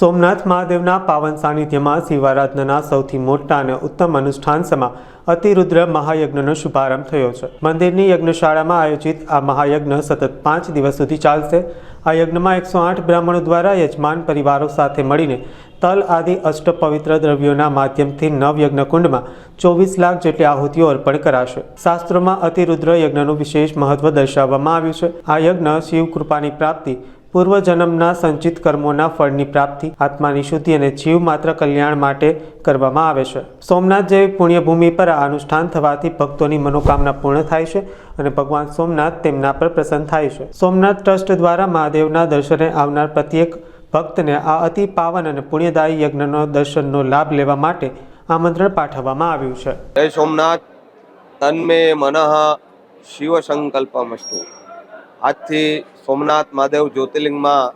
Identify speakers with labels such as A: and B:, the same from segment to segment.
A: સોમનાથ મહાદેવના પાવન સાનિધ્યમાં શિવારાધનાના સૌથી મોટા અને ઉત્તમ અનુષ્ઠાન સમા અતિરુદ્ર મહાયજ્ઞનો શુભારંભ થયો છે. મંદિરની યજ્ઞશાળામાં આયોજિત આ મહાયજ્ઞ સતત પાંચ દિવસ સુધી ચાલશે. આ યજ્ઞમાં એકસો આઠ બ્રાહ્મણો દ્વારા યજમાન પરિવારો સાથે મળીને તલ આદિ અષ્ટ પવિત્ર દ્રવ્યોના માધ્યમથી નવ યજ્ઞકુંડમાં ચોવીસ લાખ જેટલી આહુતિઓ અર્પણ કરાશે. શાસ્ત્રોમાં અતિરુદ્ર યજ્ઞનું વિશેષ મહત્વ દર્શાવવામાં આવ્યું છે. આ યજ્ઞ શિવ કૃપાની પ્રાપ્તિ પૂર્વજન્મના સંચિત કર્મોના ફળની પ્રાપ્તિ, આત્માની શુદ્ધિ અને જીવ માત્ર કલ્યાણ માટે કરવામાં આવે છે. સોમનાથ જેવી પુણ્યભૂમિ પર આ અનુષ્ઠાન થવાથી ભક્તોની મનોકામના પૂર્ણ થાય છે અને ભગવાન સોમનાથ તેમના પર પ્રસન્ન થાય છે. સોમનાથ ટ્રસ્ટ દ્વારા મહાદેવના દર્શને આવનાર પ્રત્યેક ભક્તને આ અતિ પાવન અને પુણ્યદાયી યજ્ઞનો દર્શનનો લાભ લેવા માટે આમંત્રણ પાઠવવામાં આવ્યું છે.
B: સોમનાથ. તન્મે મનઃ શિવ સંકલ્પમસ્તુ આજથી સોમનાથ મહાદેવ જ્યોતિર્લિંગમાં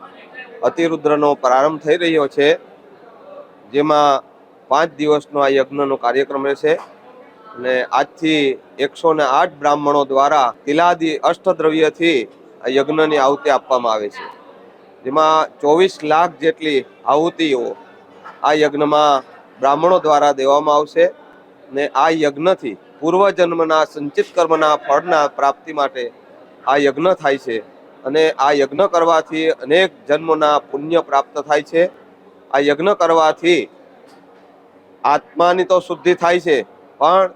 B: અતિરુદ્રનો પ્રારંભ થઈ રહ્યો છે, જેમાં પાંચ દિવસનો આ યજ્ઞનો કાર્યક્રમ રહેશે. અને આજથી એકસો ને આઠ બ્રાહ્મણો દ્વારા તિલાદી અષ્ટદ્રવ્યથી આ યજ્ઞની આહુતિ આપવામાં આવે છે. જેમાં ચોવીસ લાખ જેટલી આહુતિઓ આ યજ્ઞમાં બ્રાહ્મણો દ્વારા દેવામાં આવશે ને આ યજ્ઞથી પૂર્વજન્મના સંચિત કર્મના ફળના પ્રાપ્તિ માટે આ યજ્ઞ થાય છે. અને આ યજ્ઞ કરવાથી અનેક જન્મોના પુણ્ય પ્રાપ્ત થાય છે. આ યજ્ઞ કરવાથી આત્માની તો શુદ્ધિ થાય છે. પણ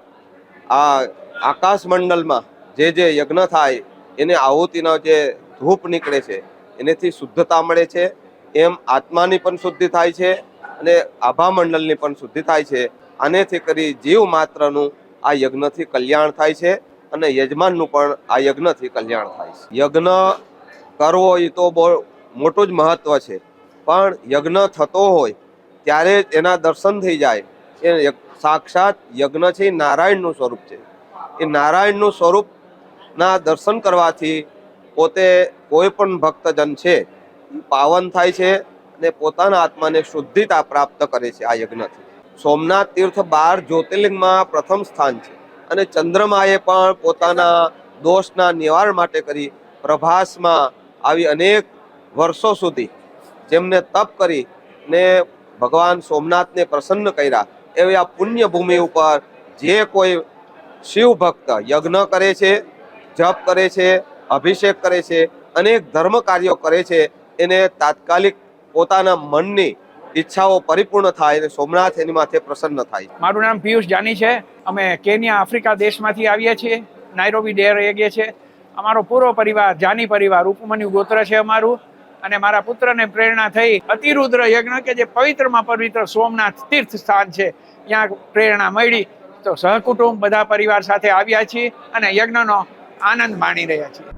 B: આ આકાશમંડળમાં જે જે યજ્ઞ થાય, એને આહુતિનો જે ધૂપ નીકળે છે, એનેથી શુદ્ધતા મળે છે. એમ આત્માની પણ શુદ્ધિ થાય છે અને આભામંડળની પણ શુદ્ધિ થાય છે. આનેથી કરી જીવ માત્રનું આ યજ્ઞથી કલ્યાણ થાય છે. અને યજમાનનું પણ આ યજ્ઞથી કલ્યાણ થાય છે. યજ્ઞ કરવો એ તો બહુ મોટું જ મહત્વ છે. પણ યજ્ઞ થતો હોય ત્યારે એના દર્શન થઈ જાય. એ સાક્ષાત યજ્ઞ છે એ નારાયણનું સ્વરૂપ છે. એ નારાયણનું સ્વરૂપના દર્શન કરવાથી પોતે કોઈ પણ ભક્તજન છે પાવન થાય છે અને પોતાના આત્માને શુદ્ધિતા પ્રાપ્ત કરે છે આ યજ્ઞથી. સોમનાથ તીર્થ બાર જ્યોતિર્લિંગમાં પ્રથમ સ્થાન છે. અને ચંદ્રમાએ પણ પોતાના દોષના નિવારણ માટે કરી પ્રભાસમાં આવી અનેક વર્ષો સુધી જેમને તપ કરી ને ભગવાન સોમનાથને પ્રસન્ન કર્યા. એવી આ પુણ્ય ભૂમિ ઉપર જે કોઈ શિવ ભક્ત યજ્ઞ કરે છે, જપ કરે છે, અભિષેક કરે છે, અનેક ધર્મ કાર્યો કરે છે, એને તાત્કાલિક પોતાના મનની ઈચ્છાઓ પરિપૂર્ણ થાય અને સોમનાથ એની માથે પ્રસન્ન થાય.
C: મારું નામ પિયુષ જાની છે. અમે કેન્યા આફ્રિકા દેશમાંથી આવીએ છીએ. નાયરોબી ડેર રહીએ છીએ અમારો પૂરો પરિવાર, જાની પરિવાર, ઉપમન્યુ ગોત્ર છે અમારું. અને મારા પુત્રને પ્રેરણા થઈ અતિરુદ્ર યજ્ઞ કે જે પવિત્રમાં પવિત્ર સોમનાથ તીર્થ સ્થાન છે, ત્યાં પ્રેરણા મળી. તો સહકુટુંબ બધા પરિવાર સાથે આવ્યા છીએ અને યજ્ઞનો આનંદ માણી રહ્યા છીએ.